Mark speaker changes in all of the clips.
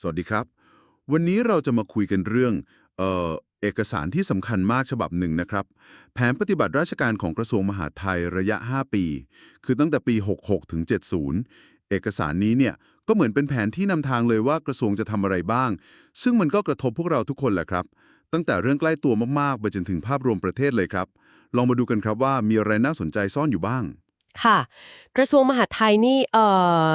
Speaker 1: สวัสดีครับ วันนี้เราจะมาคุยกันเรื่องเอ่อเอกสารที่สำคัญมากฉบับหนึ่งนะครับ แผนปฏิบัติราชการของกระทรวงมหาดไทยระยะ 5 ปี คือตั้งแต่ปี 66 ถึง 70 เอกสารนี้เนี่ยก็เหมือนเป็นแผนที่นำทางเลยว่ากระทรวงจะทำอะไรบ้าง ซึ่งมันก็กระทบพวกเราทุกคนแหละครับ ตั้งแต่เรื่องใกล้ตัวมากๆ ไปจนถึงภาพรวมประเทศเลยครับ ลองมาดูกันครับว่ามีอะไรน่าสนใจซ่อนอยู่บ้าง
Speaker 2: ค่ะ กระทรวงมหาดไทยนี่เอ่อ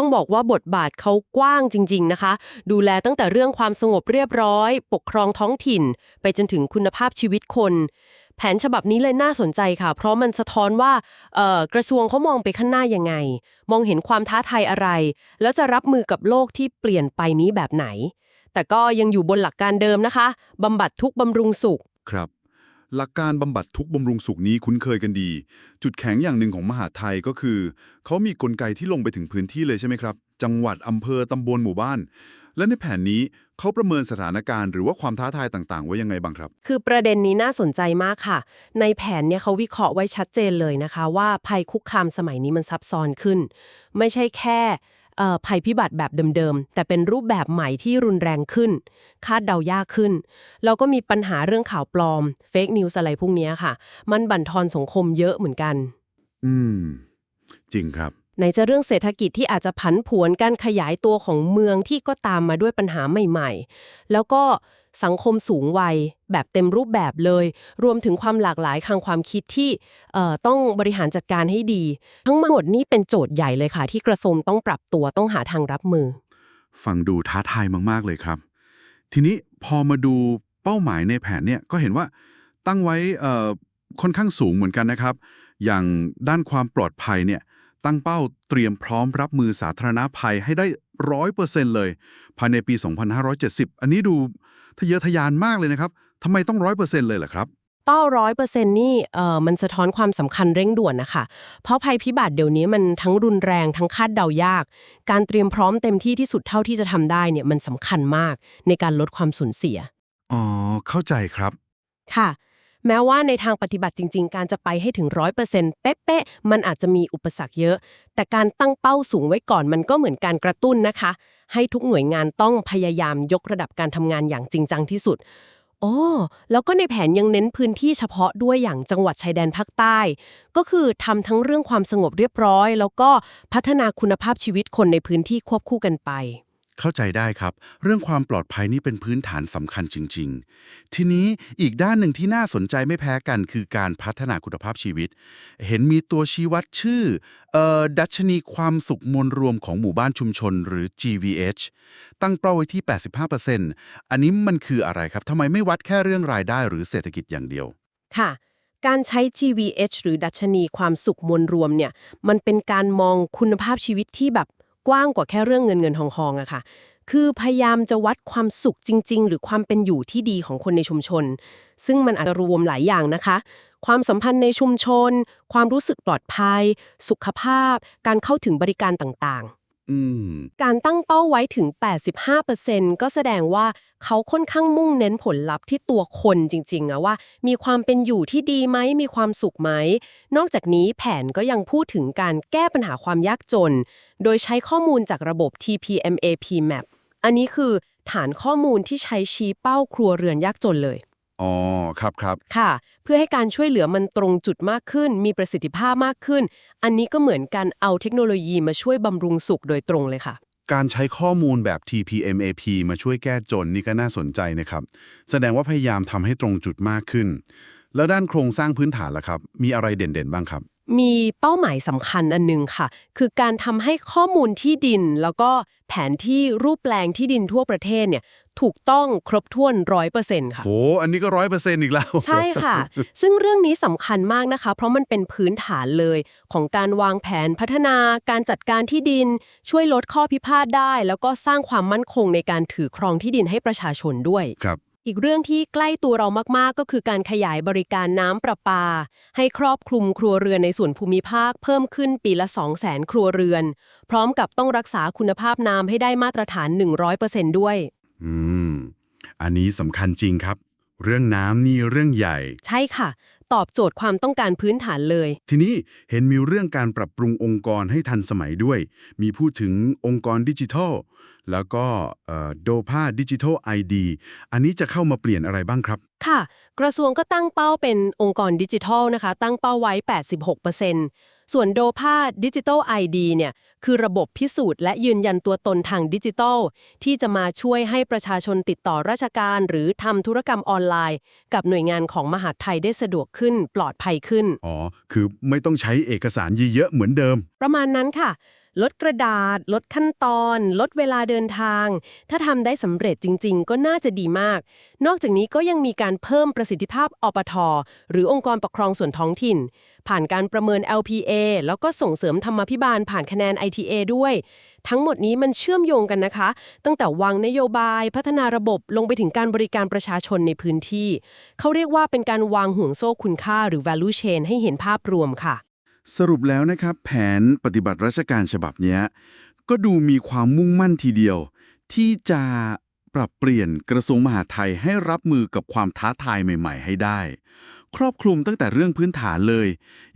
Speaker 2: ต้องบอกว่าบทบาทเขากว้างจริง ๆนะคะ ดูแลตั้งแต่เรื่องความสงบเรียบร้อย ปกครองท้องถิ่น ไปจนถึงคุณภาพชีวิตคน แผนฉบับนี้เลยน่าสนใจค่ะ เพราะมันสะท้อนว่ากระทรวงเขามองไปข้างหน้ายังไง มองเห็นความท้าทายอะไร แล้วจะรับมือกับโลกที่เปลี่ยนไปนี้แบบไหน แต่ก็ยังอยู่บนหลักการเดิมนะคะบำบัดทุกบำรุงสุข
Speaker 1: ครับ หลักการบำบัดทุกบำรุงสุขนี้คุ้นเคยกันดี จุดแข็งอย่างหนึ่งของมหาไทยก็คือ เขามีกลไกที่ลงไปถึงพื้นที่เลยใช่ไหมครับ จังหวัดอำเภอตำบลหมู่บ้าน และในแผนนี้เขาประเมินสถานการณ์หรือว่าความท้าทายต่างๆ ไว้ยังไงบ้างครับ
Speaker 2: คือประเด็นนี้น่าสนใจมากค่ะ ในแผนเนี่ยเขาวิเคราะห์ไว้ชัดเจนเลยนะคะ ว่าภัยคุกคามสมัยนี้มันซับซ้อนขึ้น ไม่ใช่แค่ ภัยพิบัติแบบเดิมๆ แต่เป็นรูปแบบใหม่ที่รุนแรงขึ้น คาดเดายากขึ้น แล้วก็มีปัญหาเรื่องข่าวปลอม เฟกนิวส์อะไรพวกนี้ค่ะ มันบั่นทอนสังคมเยอะเหมือนกัน
Speaker 1: อืม จริงครับ
Speaker 2: ไหนจะเรื่องเศรษฐกิจที่อาจจะผันผวนการขยายตัวของเมืองที่ก็ตามมาด้วยปัญหาใหม่ๆ แล้วก็สังคมสูงวัยแบบเต็มรูปแบบเลย รวมถึงความหลากหลายทางความคิดที่เอ่อต้องบริหารจัดการให้ดี ทั้งหมดนี้เป็นโจทย์ใหญ่เลยค่ะ ที่กระทรวงต้องปรับตัวต้องหาทางรับมือ
Speaker 1: ฟังดูท้าทายมากๆเลยครับ ทีนี้พอมาดูเป้าหมายในแผนเนี่ยก็เห็นว่าตั้งไว้เอ่อค่อนข้างสูงเหมือนกันนะครับ อย่างด้านความปลอดภัยเนี่ย ตั้งเป้าเตรียมพร้อมรับมือสาธารณภัยให้ได้ร้อยเปอร์เซ็นต์เลย ภายในปี 2570 อันนี้ดูทะเยอทะยานมากเลยนะครับทำไมต้องร้อยเปอร์เซ็นต์เลยล่ะครับ
Speaker 2: เป้าร้อยเปอร์เซ็นต์นี่เอ่อมันสะท้อนความสำคัญเร่งด่วนนะคะ เพราะภัยพิบัติเดี๋ยวนี้มันทั้งรุนแรงทั้งคาดเดายาก การเตรียมพร้อมเต็มที่ที่สุดเท่าที่จะทำได้เนี่ยมันสำคัญมากในการลดความสูญเสีย
Speaker 1: อ๋อ เข้าใจครับ
Speaker 2: ค่ะ แม้ว่าในทางปฏิบัติจริง ๆ การจะไปให้ถึงร้อยเปอร์เซ็นต์เป๊ะๆมันอาจจะมีอุปสรรคเยอะ แต่การตั้งเป้าสูงไว้ก่อนมันก็เหมือนการกระตุ้นนะคะ ให้ทุกหน่วยงานต้องพยายามยกระดับการทำงานอย่างจริงจังที่สุดโอ้แล้วก็ในแผนยังเน้นพื้นที่เฉพาะด้วยอย่างจังหวัดชายแดนภาคใต้ ก็คือทำทั้งเรื่องความสงบเรียบร้อย แล้วก็พัฒนาคุณภาพชีวิตคนในพื้นที่ควบคู่กันไป
Speaker 1: เข้าใจได้ครับ เรื่องความปลอดภัยนี่เป็นพื้นฐานสำคัญจริง ๆ ทีนี้อีกด้านหนึ่งที่น่าสนใจไม่แพ้กันคือการพัฒนาคุณภาพชีวิต เห็นมีตัวชี้วัดชื่อออดัชนีความสุขมวลรวมของหมู่บ้านชุมชนหรือ GVH ตั้งเป้าไว้ที่ 85%อันนี้มันคืออะไรครับทำไมไม่วัดแค่เรื่องรายได้หรือเศรษฐกิจอย่างเดียว
Speaker 2: ค่ะการใช้ GVH หรือดัชนีความสุขมวลรวมเนี่ย มันเป็นการมองคุณภาพชีวิตที่แบบ กว้างกว่าแค่เรื่องเงินเงินทองทองอะค่ะ คือพยายามจะวัดความสุขจริง ๆ หรือความเป็นอยู่ที่ดีของคนในชุมชน ซึ่งมันอาจจะรวมหลายอย่างนะคะ ความสัมพันธ์ในชุมชน ความรู้สึกปลอดภัย สุขภาพ การเข้าถึงบริการต่างๆ การตั้งเป้าไว้ถึง 85%ก็แสดงว่าเขาค่อนข้างมุ่งเน้นผลลัพธ์ที่ตัวคนจริงๆอะว่า มีความเป็นอยู่ที่ดีไหม มีความสุขไหม นอกจากนี้แผนก็ยังพูดถึงการแก้ปัญหาความยากจน โดยใช้ข้อมูลจากระบบ TPMAP Map อันนี้คือฐานข้อมูลที่ใช้ชี้เป้าครัวเรือนยากจนเลย
Speaker 1: อ๋อ ครับครับ
Speaker 2: ค่ะ เพื่อให้การช่วยเหลือมันตรงจุดมากขึ้น มีประสิทธิภาพมากขึ้น อันนี้ก็เหมือนการเอาเทคโนโลยีมาช่วยบำรุงสุขโดยตรงเลยค่ะ
Speaker 1: การใช้ข้อมูลแบบ TPMAP มาช่วยแก้จนนี่ก็น่าสนใจนะครับ แสดงว่าพยายามทำให้ตรงจุดมากขึ้น แล้วด้านโครงสร้างพื้นฐานล่ะครับ มีอะไรเด่นๆ บ้างครับ
Speaker 2: มีเป้าหมายสำคัญอันหนึงค่ะ คือการทำให้ข้อมูลที่ดิน แล้วก็แผนที่รูปแปลงที่ดินทั่วประเทศเนี่ยถูกต้องครบถ้วนร้อยเปอร์เซ็นต์ค่ะ
Speaker 1: โหอันนี้ก็ร้อยเปอร์เซ็นต์อีกแล้ว
Speaker 2: ใช่ค่ะ ซึ่งเรื่องนี้สำคัญมากนะคะ เพราะมันเป็นพื้นฐานเลย ของการวางแผนพัฒนา การจัดการที่ดิน ช่วยลดข้อพิพาทได้ แล้วก็สร้างความมั่นคงในการถือครองที่ดินให้ประชาชนด้วย
Speaker 1: ครับ
Speaker 2: อีกเรื่องที่ใกล้ตัวเรามาก ๆ ก็คือการขยายบริการน้ำประปา ให้ครอบคลุมครัวเรือนในส่วนภูมิภาคเพิ่มขึ้นปีละ 2 0 0 0 0 0 ครัวเรือน พร้อมกับต้องรักษาคุณภาพน้ำให้ได้มาตรฐาน 100%ด้วย
Speaker 1: อืม อันนี้สำคัญจริงครับ เรื่องน้ำนี่เรื่องใหญ่
Speaker 2: ใช่ค่ะ ตอบโจทย์ความต้องการพื้นฐานเลย
Speaker 1: ทีนี้เห็นมีเรื่องการปรับปรุงองค์กรให้ทันสมัยด้วย มีพูดถึงองค์กรดิจิทัล แล้วก็โดพาดิจิทัลไอดีอันนี้จะเข้ามาเปลี่ยนอะไรบ้างครับ
Speaker 2: ค่ะ กระทรวงก็ตั้งเป้าเป็นองค์กรดิจิทัลนะคะ ตั้งเป้าไว้ 86%ส่วนโดพาดิจิทัล ID เนี่ยคือระบบพิสูจน์และยืนยันตัวตนทางดิจิทัล ที่จะมาช่วยให้ประชาชนติดต่อราชการ หรือทำธุรกรรมออนไลน์ กับหน่วยงานของมหาดไทยได้สะดวกขึ้นปลอดภัยขึ้น
Speaker 1: อ๋อ คือไม่ต้องใช้เอกสารเยอะๆเหมือนเดิม
Speaker 2: ประมาณนั้นค่ะ ลดกระดาษ ลดขั้นตอน ลดเวลาเดินทาง ถ้าทำได้สำเร็จจริง ๆ ก็น่าจะดีมาก นอกจากนี้ก็ยังมีการเพิ่มประสิทธิภาพอปท หรือองค์กรปกครองส่วนท้องถิ่น ผ่านการประเมิน LPA แล้วก็ส่งเสริมธรรมาภิบาลผ่านคะแนน ITA ด้วย ทั้งหมดนี้มันเชื่อมโยงกันนะคะ ตั้งแต่วางนโยบายพัฒนาระบบลงไปถึงการบริการประชาชนในพื้นที่ เขาเรียกว่าเป็นการวางห่วงโซ่คุณค่าหรือ value chain ให้เห็นภาพรวมค่ะ
Speaker 1: สรุปแล้วนะครับ แผนปฏิบัติราชการฉบับนี้ก็ดูมีความมุ่งมั่นทีเดียว ที่จะปรับเปลี่ยนกระทรวงมหาดไทยให้รับมือกับความท้าทายใหม่ ๆ ให้ได้ ครอบคลุมตั้งแต่เรื่องพื้นฐานเลย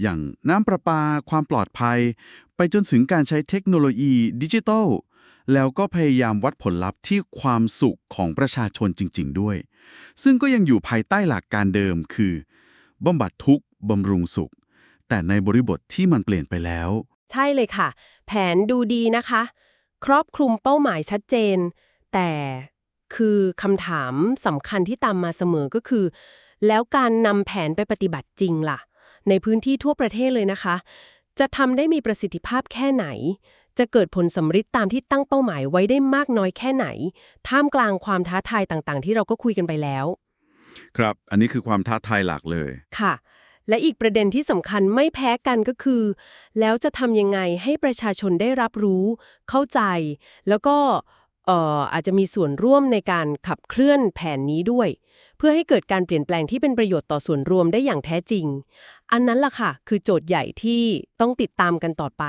Speaker 1: อย่างน้ำประปา ความปลอดภัย ไปจนถึงการใช้เทคโนโลยีดิจิทัลแล้วก็พยายามวัดผลลัพธ์ที่ความสุขของประชาชนจริง ๆ ด้วย ซึ่งก็ยังอยู่ภายใต้หลักการเดิมคือบำบัดทุกข์บำรุงสุข แต่ในบริบทที่มันเปลี่ยนไปแล้ว
Speaker 2: ใช่เลยค่ะ แผนดูดีนะคะ ครอบคลุมเป้าหมายชัดเจน แต่คือคำถามสำคัญที่ตามมาเสมอก็คือ แล้วการนำแผนไปปฏิบัติจริงล่ะ ในพื้นที่ทั่วประเทศเลยนะคะ จะทำได้มีประสิทธิภาพแค่ไหน จะเกิดผลสำฤทธิ์ตามที่ตั้งเป้าหมายไว้ได้มากน้อยแค่ไหน ท่ามกลางความท้าทายต่างๆ ที่เราก็คุยกันไปแล้ว
Speaker 1: ครับ อันนี้คือความท้าทายหลักเลย
Speaker 2: ค่ะ และอีกประเด็นที่สำคัญไม่แพ้กันก็คือ แล้วจะทำยังไงให้ประชาชนได้รับรู้ เข้าใจ แล้วก็อออาจจะมีส่วนร่วมในการขับเคลื่อนแผนนี้ด้วย เพื่อให้เกิดการเปลี่ยนแปลงที่เป็นประโยชน์ต่อส่วนรวมได้อย่างแท้จริง อันนั้นล่ะค่ะ คือโจทย์ใหญ่ที่ต้องติดตามกันต่อไป